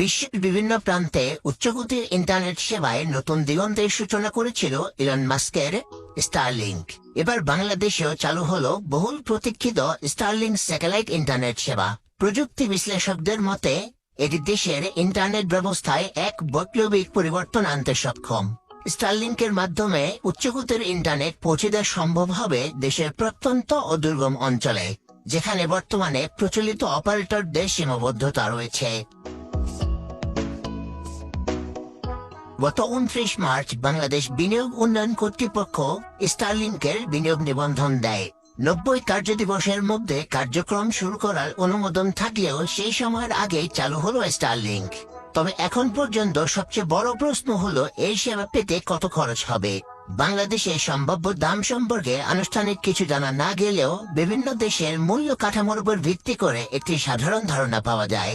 বিশ্বের বিভিন্ন প্রান্তে উচ্চগতির ইন্টারনেট সেবায় নতুন দিগন্তের সূচনা করেছিল ইলন মাস্কের স্টারলিংক। এবার বাংলাদেশেও চালু হলো বহুল প্রতীক্ষিত স্টারলিংক স্যাটেলাইট ইন্টারনেট সেবা। প্রযুক্তি বিশ্লেষকদের মতে, এটি দেশের ইন্টারনেট ব্যবস্থায় এক বৈপ্লবিক পরিবর্তন আনতে সক্ষম। স্টারলিংকের মাধ্যমে উচ্চগতির ইন্টারনেট পৌঁছে দেওয়া সম্ভব হবে দেশের প্রত্যন্ত ও দুর্গম অঞ্চলে, যেখানে বর্তমানে প্রচলিত অপারেটরদের সীমাবদ্ধতা রয়েছে। গত উনত্রিশ মার্চ বাংলাদেশ বিনিয়োগ উন্নয়ন কর্তৃপক্ষ স্টারলিংকের বিনিয়োগ নিবন্ধন দেয়। নব্বই কার্যদিবসের মধ্যে কার্যক্রম শুরু করার অনুমোদন থাকলেও সেই সময়ের আগে চালু হলো স্টারলিংক। তবে এখন পর্যন্ত সবচেয়ে বড় প্রশ্ন হলো, এই সেবা পেতে কত খরচ হবে? বাংলাদেশে সম্ভাব্য দাম সম্পর্কে আনুষ্ঠানিক কিছু জানা না গেলেও বিভিন্ন দেশের মূল্য কাঠামোর উপর ভিত্তি করে একটি সাধারণ ধারণা পাওয়া যায়।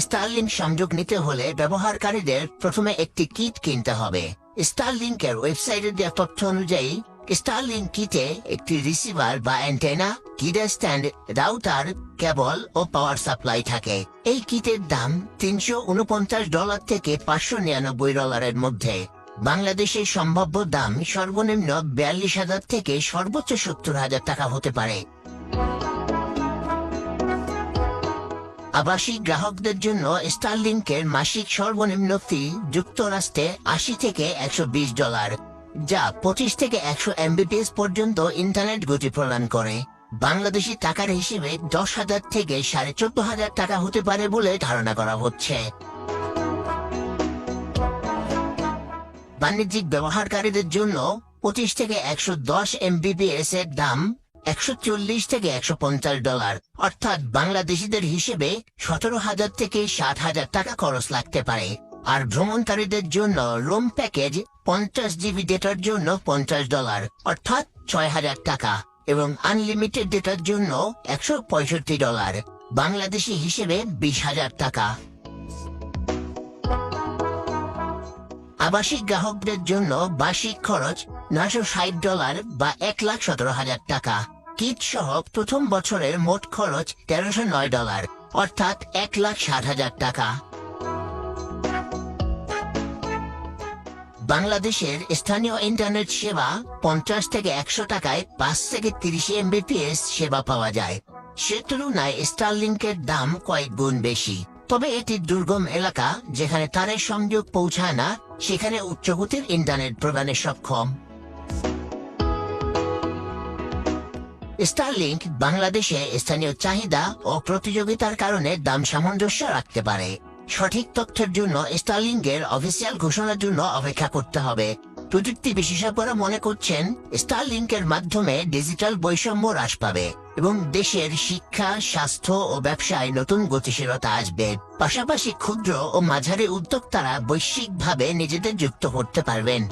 স্টারলিংক সংযোগ নিতে হলে ব্যবহারকারীদের প্রথমে একটি কিট কিনতে হবে। স্টারলিংকের ওয়েবসাইটে দেওয়া তথ্য অনুযায়ী স্টারলিংক কিটে একটি রিসিভার বা অ্যান্টেনা কিডার স্ট্যান্ড, রাউটার, কেবল ও পাওয়ার সাপ্লাই থাকে। এই কিটের দাম তিনশো উনপঞ্চাশ ডলার থেকে পাঁচশো নিরানব্বই ডলারের মধ্যে। বাংলাদেশের সম্ভাব্য দাম সর্বনিম্ন বিয়াল্লিশ হাজার থেকে সর্বোচ্চ সত্তর হাজার টাকা হতে পারে। আবাসিক গ্রাহকদের জন্য স্টারলিংকের মাসিক সর্বনিম্ন ফি যুক্তরাষ্ট্রে আশি থেকে একশো বিশ ডলার, যা পঁচিশ থেকে একশো এমবিপিএস পর্যন্ত ইন্টারনেট গতি প্রদান করে। বাংলাদেশি টাকার হিসেবে দশ হাজার থেকে সাড়ে চোদ্দ হাজার টাকা হতে পারে বলে ধারণা করা হচ্ছে। বাণিজ্যিক ব্যবহারকারীদের জন্য পঁচিশ থেকে একশো দশ এমবিপিএস এর দাম একশো চল্লিশ থেকে একশো পঞ্চাশ ডলার, অর্থাৎ বাংলাদেশিদের হিসেবে সতেরো হাজার থেকে ষাট হাজার টাকা খরচ লাগতে পারে। আর ভ্রমণকারীদের জন্য রুম প্যাকেজ পঞ্চাশ জিবি ডেটার জন্য পঞ্চাশ ডলার, অর্থাৎ ছয় হাজার টাকা, এবং আনলিমিটেড ডেটার জন্য একশো পঁয়ষট্টি ডলার, বাংলাদেশি হিসেবে বিশ হাজার টাকা। আবাসিক গ্রাহকদের জন্য বার্ষিক খরচ নয়শো ষাট ডলার বা এক লাখ সতেরো হাজার টাকা। কিট সহ প্রথম বছরের মোট খরচ তেরোশো নয় ডলার, অর্থাৎ এক লাখ ষাট হাজার টাকা। বাংলাদেশের স্থানীয় ইন্টারনেট সেবা পঞ্চাশ থেকে একশো টাকায় পাঁচ থেকে তিরিশ এমবিপিএস সেবা পাওয়া যায়। সে তুলনায় স্টারলিংকের দাম কয়েক গুণ বেশি। তবে এটি দুর্গম এলাকা, যেখানে তারের সংযোগ পৌঁছায় না, সেখানে উচ্চগতির ইন্টারনেট প্রদানে সক্ষম। স্টারলিংক বাংলাদেশে স্থানীয় চাহিদা ও প্রতিযোগিতার কারণে দাম সামঞ্জস্য রাখতে পারে। সঠিক তথ্যের জন্য স্টারলিংকের অফিসিয়াল ঘোষণার জন্য অপেক্ষা করতে হবে। প্রযুক্তি বিশেষজ্ঞরা মনে করছেন স্টারলিংকের মাধ্যমে ডিজিটাল বৈষম্য হ্রাস পাবে এবং দেশের শিক্ষা, স্বাস্থ্য ও ব্যবসায় নতুন গতিশীলতা আসবে। পাশাপাশি ক্ষুদ্র ও মাঝারি উদ্যোক্তারা বৈশ্বিকভাবে নিজেদের যুক্ত করতে পারবেন।